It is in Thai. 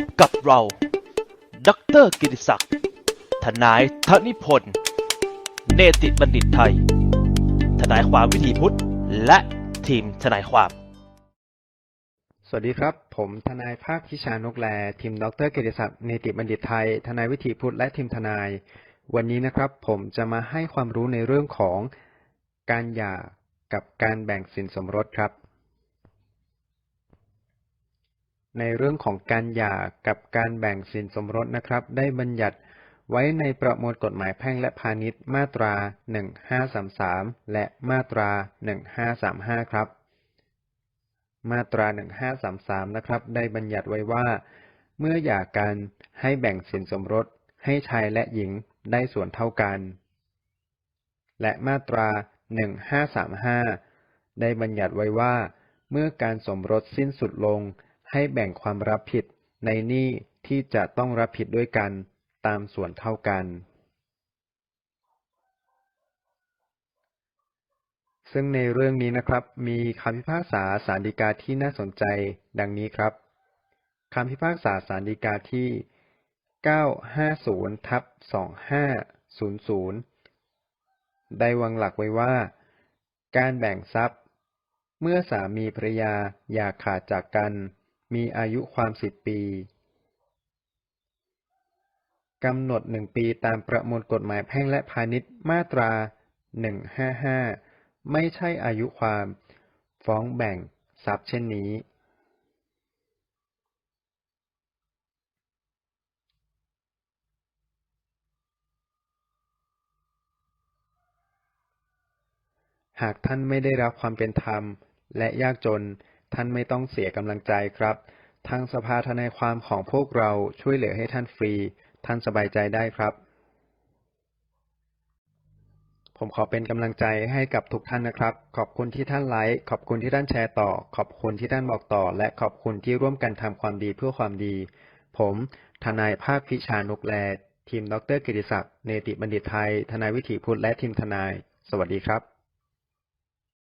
บกับเรา ดรกิติศักดิ์ ทนายธนิพนธ์ เนติบัณฑิตไทย ทนายความวิถีพุทธ และทีมทนายความ สวัสดีครับ ผมทนายภาคพิชานกแล ทีมดรกียรติศักดิ์ เนติบัณฑิตไทย ทนายวิถีพุทธ และทีมทนาย วันนี้นะครับ ผมจะมาให้ความรู้ในเรื่องของการหย่ากับการแบ่งสินสมรสครับ ในเรื่องของการหย่ากับการแบ่งสินสมรสนะครับ ได้บัญญัติไว้ในประมวลกฎหมายแพ่งและพาณิชย์มาตรา 1533 และมาตรา 1535 ครับ มาตรา 1533 นะครับ ได้บัญญัติไว้ว่า เมื่อหย่ากันให้แบ่งสินสมรสให้ชายและหญิงได้ส่วนเท่ากัน และมาตรา 1535 ได้บัญญัติไว้ว่า เมื่อการสมรสสิ้นสุดลง ให้แบ่งความรับผิดในหนี้ที่จะต้องรับผิดด้วยกันตามส่วนเท่ากัน ซึ่งในเรื่องนี้นะครับ มีคำพิพากษาศาลฎีกาที่น่าสนใจดังนี้ครับคำพิพากษาศาลฎีกาที่ 950ทับ2500 ได้วางหลักไว้ว่า การแบ่งทรัพย์ เมื่อสามีภรรยาอย่าขาดจากกัน มีอายุความสิบปีกำหนดหนึ่งปีตามประมวลกฎหมายแพ่งและพาณิชย์มาตรา155ไม่ใช่อายุความ ฟ้องแบ่งทรัพย์เช่นนี้ หากท่านไม่ได้รับความเป็นธรรมและยากจน ท่านไม่ต้องเสียกำลังใจครับ ทางสภาทนายความของพวกเราช่วยเหลือให้ท่านฟรี ท่านสบายใจได้ครับ ผมขอเป็นกำลังใจให้กับทุกท่านนะครับ ขอบคุณที่ท่านไลค์ขอบคุณที่ท่านแชร์ต่อ ขอบคุณที่ท่านบอกต่อ และขอบคุณที่ร่วมกันทำความดีเพื่อความดี ผมทนายภาคพิชานุกแลทีมดรกิติศักดิ์เนติบัณฑิตไทย ทนายวิถีพุทธและทีมทนาย สวัสดีครับ